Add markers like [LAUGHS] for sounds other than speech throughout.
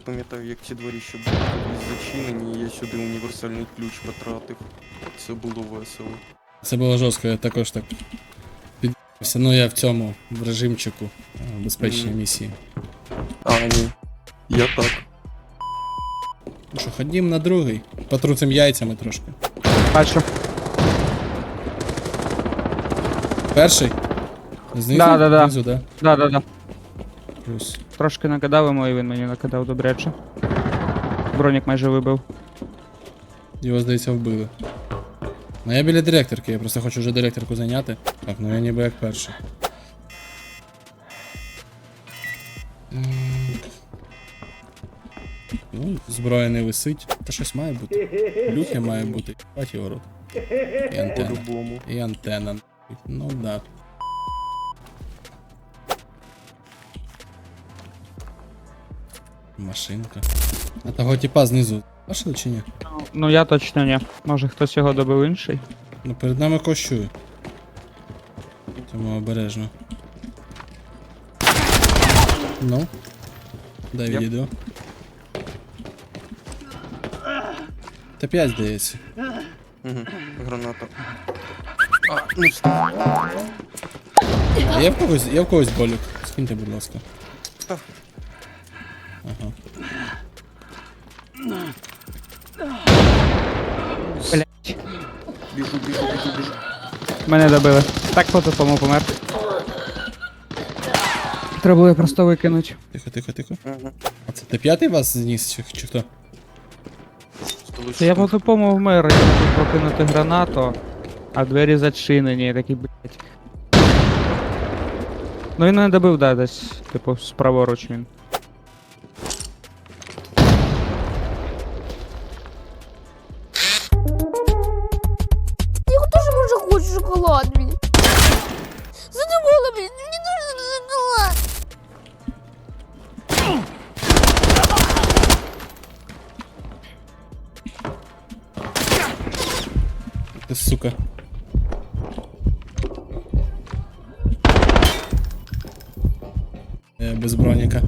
пам'ятаю, як ці двері ще були зачинені, і я сюди універсальний ключ потратив. Це було весело. Це було жорстко, я також так під'ївся. Ну я в цьому в режимчику е, безпечній місії. А, ні. Я так. Ну що, ходім на другий. Потруцим яйцями трошки. Бачу. Перший? Знизу? Да, да, да. Знизу, да? Да, да, да. Плюс. Трошки накидав йому, і він мені накидав добряче. Бронік майже вибив. Його, здається, вбили. Ну я біля директорки, я просто хочу вже директорку зайняти. Так, ну я ніби як перший. Ну, зброя не висить. Та щось має бути. Люки має бути. Бать його рот. І антенна. І антенна. Ну да. Машинка. А того типа знизу. Бачили чи ні? Ну я точно ні. Може хтось його добив інший. Ну перед нами кощує. Тому обережно. Ну. Дай Йоп. відео. Та 5 здається. Угу. Граната. А, не. А я в когось, я в когось болік. Скиньте, будь ласка. Ага. Біжу, біжу, біжу, біжу. Мене добили. Так хто тому помер. Треба було просто викинути. Тихо, тихо, тихо. Угу. А це ти п'ятий вас зніс, чи, чи хто? Та я по тупому вмер, я хотів прокинути гранату, а двері зачинені, я такий, блять. Ну він не добив, да, десь, типу, справоруч він. Ти сука. Е, без броніка.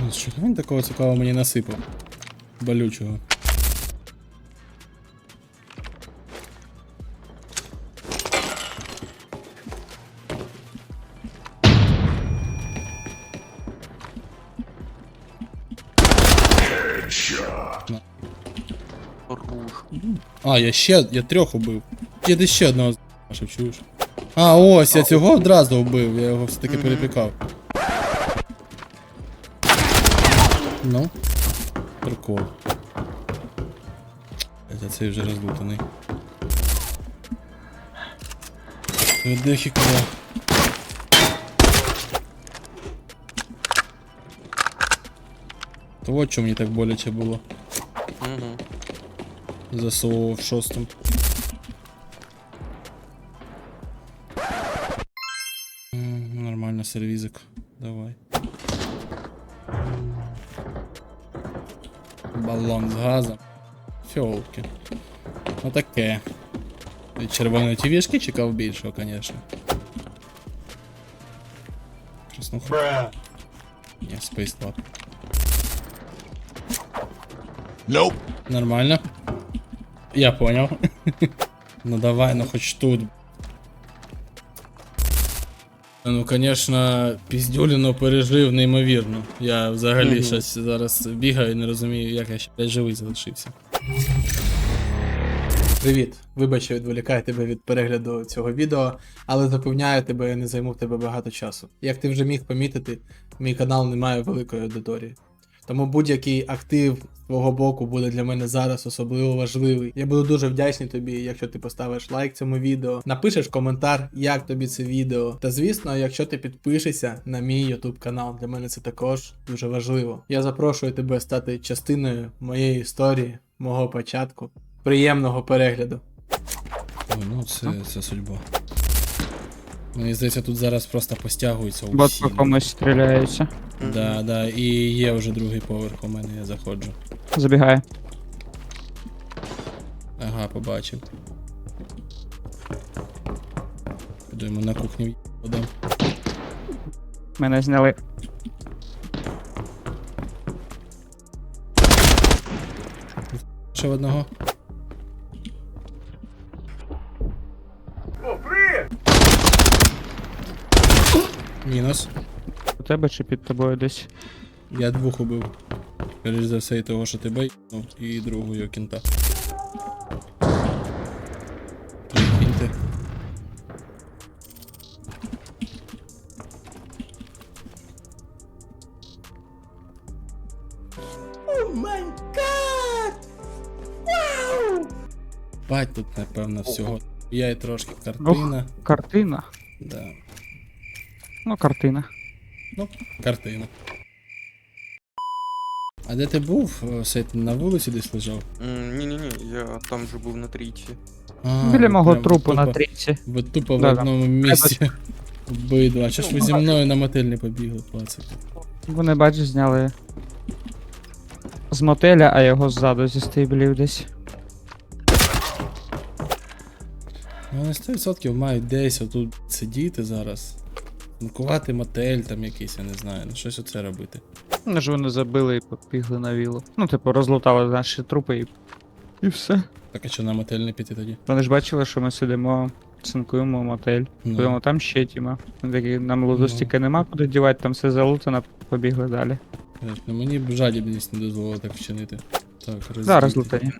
Ну, Що він такого цікавого мені насипав? Болючого. Руш. А, я ще. я трьох убив. Я десь ще одного з***шив, чуєш? А, ось, я цього одразу вбив, я його все-таки Мгм. перепікав. Ну. Прикол. А цей вже розлутаний. Видихи куди. То от чому мені так боляче було. Угу. Засовував в шостому. М, Нормально, сервізик. Давай. Баллон з газом. Фіолки. Отаке. Від червоної тівішки чекав більшого, звісно. Краснуха. Ні, Space Lab. Nope. Нормально. Я понял. [LAUGHS] ну давай, ну хоть тут. Ну, конечно, піздюліно пережив неймовірно. Я взагалі Мгм. щось зараз бігаю і не розумію, як я ще блядь, живий залишився. Привіт! Вибач, що відволікаю тебе від перегляду цього відео, але запевняю тебе, я не займу в тебе багато часу. Як ти вже міг помітити, мій канал не має великої аудиторії. Тому будь-який актив з твого боку буде для мене зараз особливо важливий. Я буду дуже вдячний тобі, якщо ти поставиш лайк цьому відео, напишеш коментар, як тобі це відео. Та звісно, якщо ти підпишешся на мій YouTube канал, для мене це також дуже важливо. Я запрошую тебе стати частиною моєї історії, мого початку. Приємного перегляду. Ой, ну це, це судьба. Мені здається, тут зараз просто постягуються Бот по комусь стріляється. Да, да, і є вже другий поверх у мене, я заходжу. Забігає. Ага, побачив. Піду йому на кухню подам. Мене зняли. Ще в одного. Мінус. У тебе чи під тобою десь? Я двох убив. Скоріш за все, і того, що ти бейнув, і другого кінта. Прикиньте. Бать тут, напевно, всього. Я і трошки картина. Картина. Да. Ну, картина. Ну, картина. А де ти був? О, Сейт, на вулиці десь лежав? Ні-ні-ні, я там же був на трійці. А, Біля мого прям трупу на тупо- трійці. Ви тупо в Да-да. одному місці. Обидва. Чи ж ви зі мною на мотель не побігли, пацики? Вони, бачиш, зняли з мотеля, а його ззаду зі стейблів десь. Ну, Вони 100% мають десь отут сидіти зараз. Смакувати мотель там якийсь, я не знаю. Ну щось оце робити. Ну ж вони забили і побігли на вілу. Ну, типу, розлутали наші трупи і. І все. Так а що на мотель не піти тоді? Вони ж бачили, що ми сидимо, цинкуємо мотель. Ну, Тому там ще тіма. Такі, нам луду Ну. стільки нема куди дівати, там все залутано, побігли далі. блядь, ну мені б жадібність не дозволила так вчинити. Так, роздіти. Да, розлутані.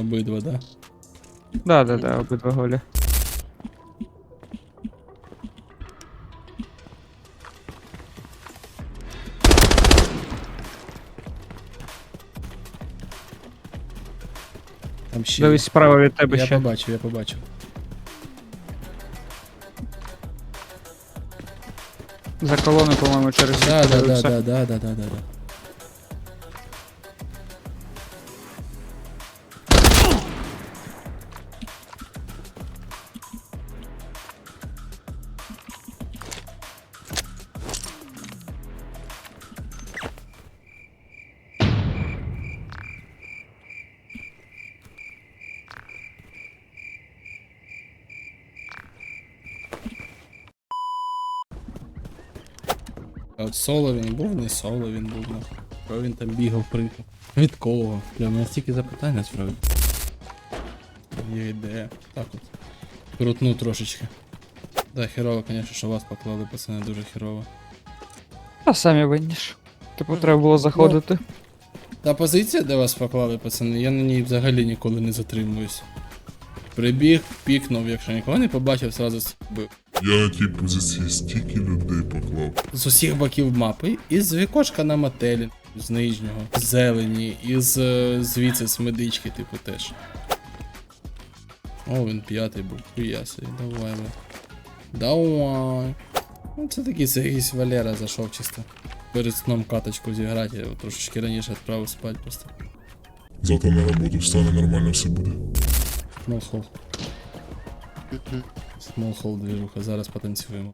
Обидва, да? Да, да, да, обидва голі. Там ще. Дивись справа від тебе я ще. побачив, я побачив. За колони, по-моєму, через Да, да, да, да, да, да, да. А от соло він був, не соло він був. Ну. Що він там бігав прикол? Від кого? Бля, у мене стільки запитань насправді. Є ідея. Так от. Крутну трошечки. Да, херово, звісно, що вас поклали, пацани, дуже херово. Та самі винні ж. Типу, треба було заходити. Та позиція, де вас поклали, пацани, я на ній взагалі ніколи не затримуюсь. Прибіг, пікнув, якщо нікого не побачив, сразу бив. Я на тій позиції стільки людей поклав. з усіх боків мапи, із вікошка на мотелі, з нижнього, з зелені, із е, звідси з медички, типу, теж. О, він п'ятий був, хуяси, давай ми. Давай. Ну, це такий це якийсь Валера зайшов чисто. Перед сном каточку зіграти, я трошечки раніше відправив спати просто. Завтра на роботу встане, нормально все буде. Смолхол. Смолхол движуха, зараз потанцюємо.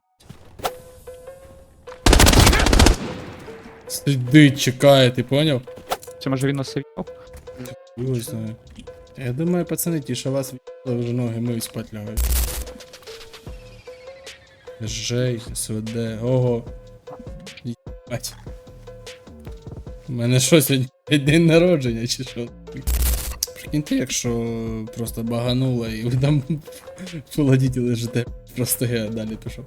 Сидить, чекає, ти поняв? Це може він нас? Його знаю. Я думаю, пацани, ті, що вас в***ли, вже ноги миють спать лягають. Жей, СВД, ого. Єбать. У мене що сьогодні день народження чи що? Прикиньте, якщо просто багануло і ви там [LAUGHS] фуладіті лежите. Просто я далі пішов.